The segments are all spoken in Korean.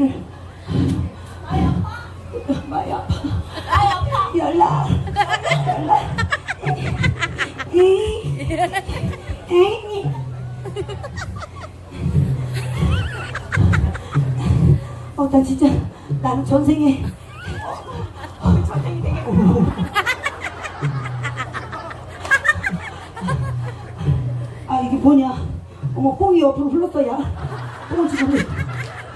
하면 언니를. 많이 아파. 많이 아파. 많이 아파. 연락. 연락. 에이. 에이. 어, 나 진짜 나는 전생에 어, 전생이 되겠고. 아 이게 뭐냐? 어머 뽕이 옆으로 흘렀어 야. 뽕을 지금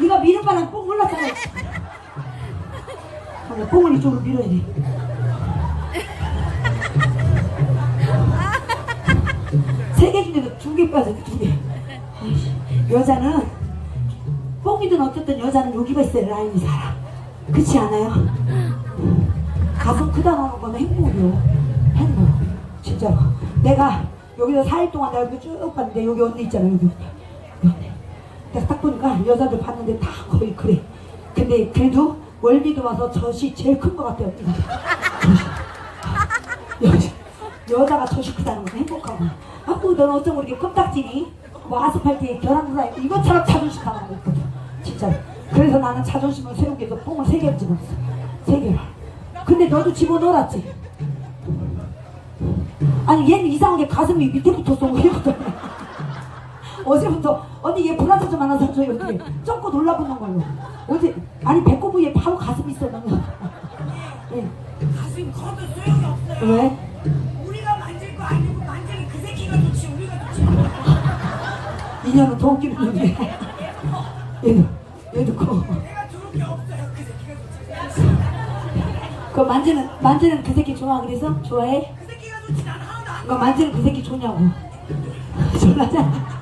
네가 미는 바람 뽕 흘렀잖아. 아, 나 뽕을 이쪽으로 밀어야 돼. 세 개 중에서 두 개 빠져 두 개. 아이씨, 여자는 뽕이든 어쨌든 여자는 여기가 있어야 라인이 살아. 그렇지 않아요? 가슴 크다 나오는 건 행복이요. 행복. 진짜로. 내가 여기서 4일 동안 내가 쭉 봤는데 여기 언니 있잖아. 여기 언니. 내가 딱 보니까 여자들 봤는데 다 거의 그래. 근데 그래도 월미도 와서 젖이 제일 큰 것 같아요. 젖이. 여, 여자가 젖이 크다는 건 행복하고. 아무 넌 어쩜 그렇게 껌딱지니? 뭐 아스팔트에 계란 후라이 이것처럼 자존심 거 있거든. 진짜. 그래서 나는 자존심을 세우기 위해서 뽕을 세 개를 집어넣었어. 세 개를. 근데 너도 집어넣었지? 아니 얘는 이상하게 가슴이 밑에부터 쏘고 이러거든 어제부터 언니 얘 브라질 좀 하나 사줘요 이렇게 쩍고 놀라붙는 걸로 어제 아니 배꼽 부위에 바로 가슴이 있어 너는 예. 가슴 커도 소용이 없어요. 왜? 우리가 만질 거 아니고 만지는 그 새끼가 좋지 우리가 좋지. 인연은 더 웃기는 놈이야 얘도 얘도 커 내가 좋은 게 없어요. 그 새끼가 좋지. 그 만지는 만지는 그 새끼 좋아 그래서 좋아해? 그 새끼가 좋지 난 하나도 안. 그거 만지는 그 새끼 좋냐고 졸라잖아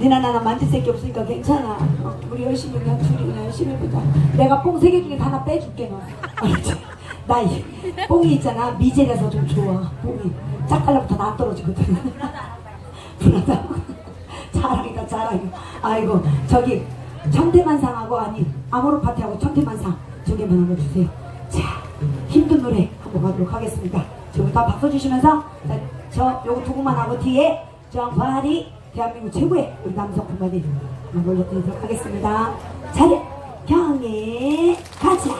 니나 나나 만질 새끼 없으니까 괜찮아. 어, 우리 열심히 그냥 둘이 열심히 해보자. 내가 뽕 세 개 중에 하나 빼줄게 너 알았지? 나 이- 뽕이 있잖아. 미젤에서 좀 좋아 뽕이. 짝갈라부터 나 떨어지거든. 불안하고. 자랑이다 자랑이 아이고 저기 천태만상하고 아니 아모르 파티하고 천태만상. 두 개만 하나 주세요. 자 힘든 노래 한번 가도록 하겠습니다. 저기 다 박수 주시면서 자, 저 요거 두 곡만 하고 뒤에 정파리 대한민국 최고의 우리 남성 군만이 올려드리도록 하겠습니다. 자리 경에 가자.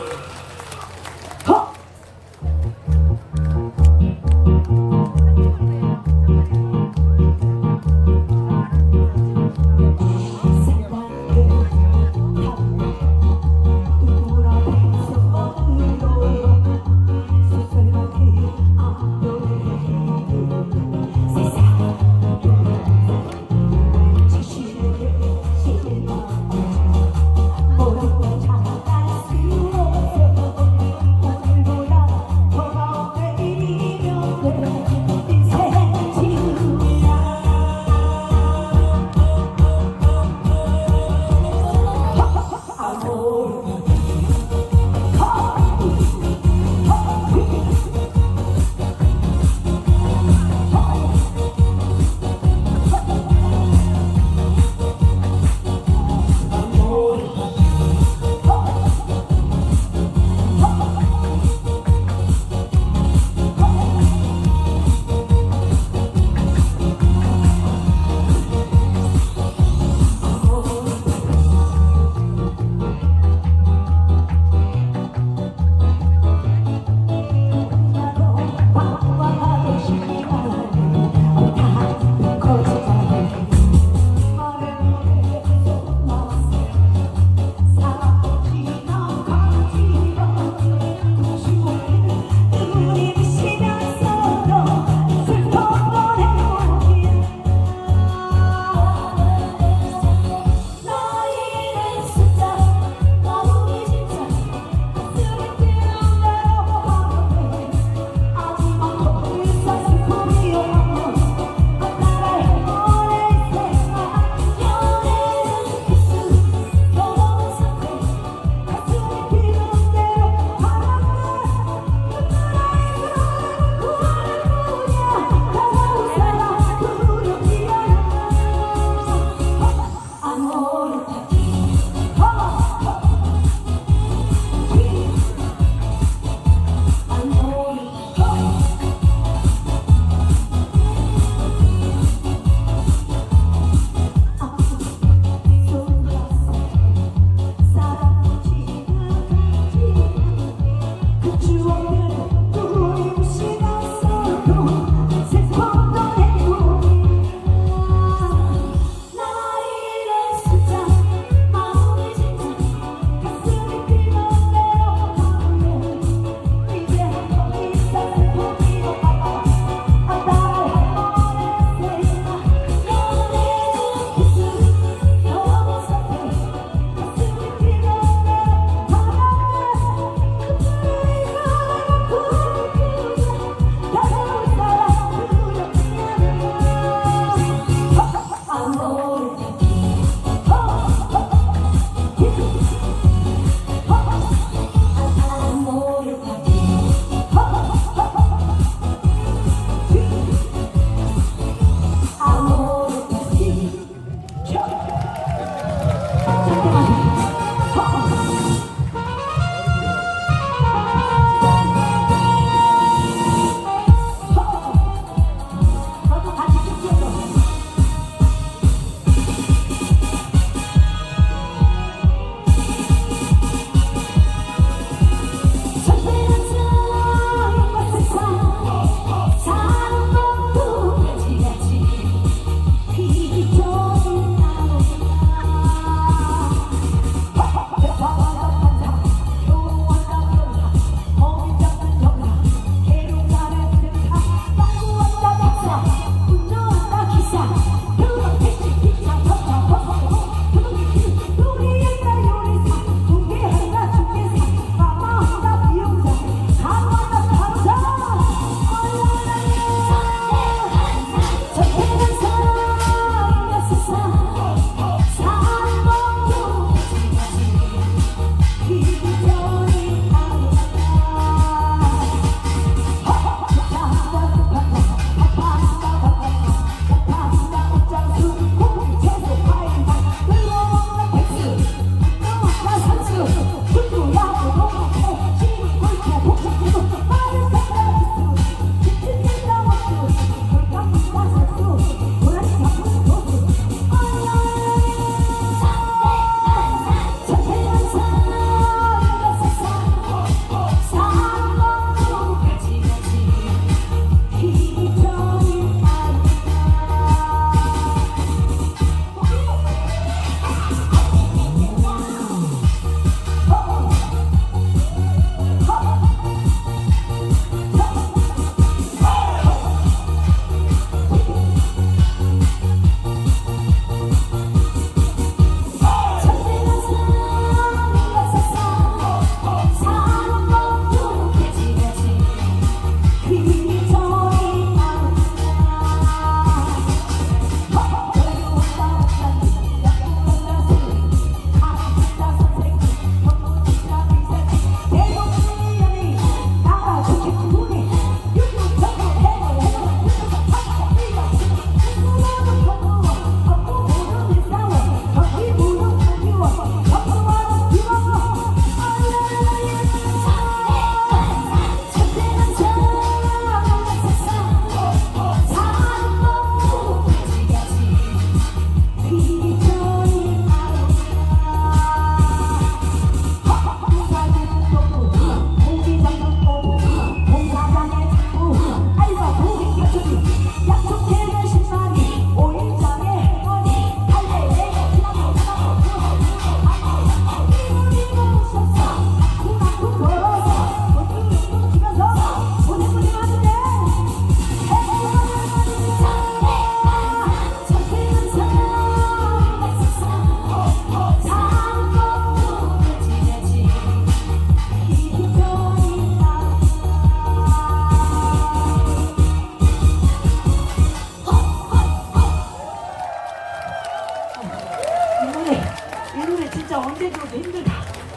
진짜 언제 들어도 힘들다.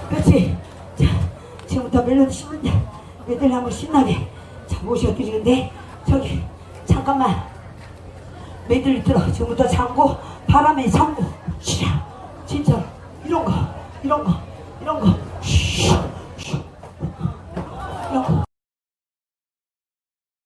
그렇지? 자, 지금부터 멜로디 신는데 애들 한번 신나게 자 모셔드리는데 저기 잠깐만 메들리 들어 지금부터 장고 바람에 장고 쉬라 진짜로 이런 거 이런 거. 이런 거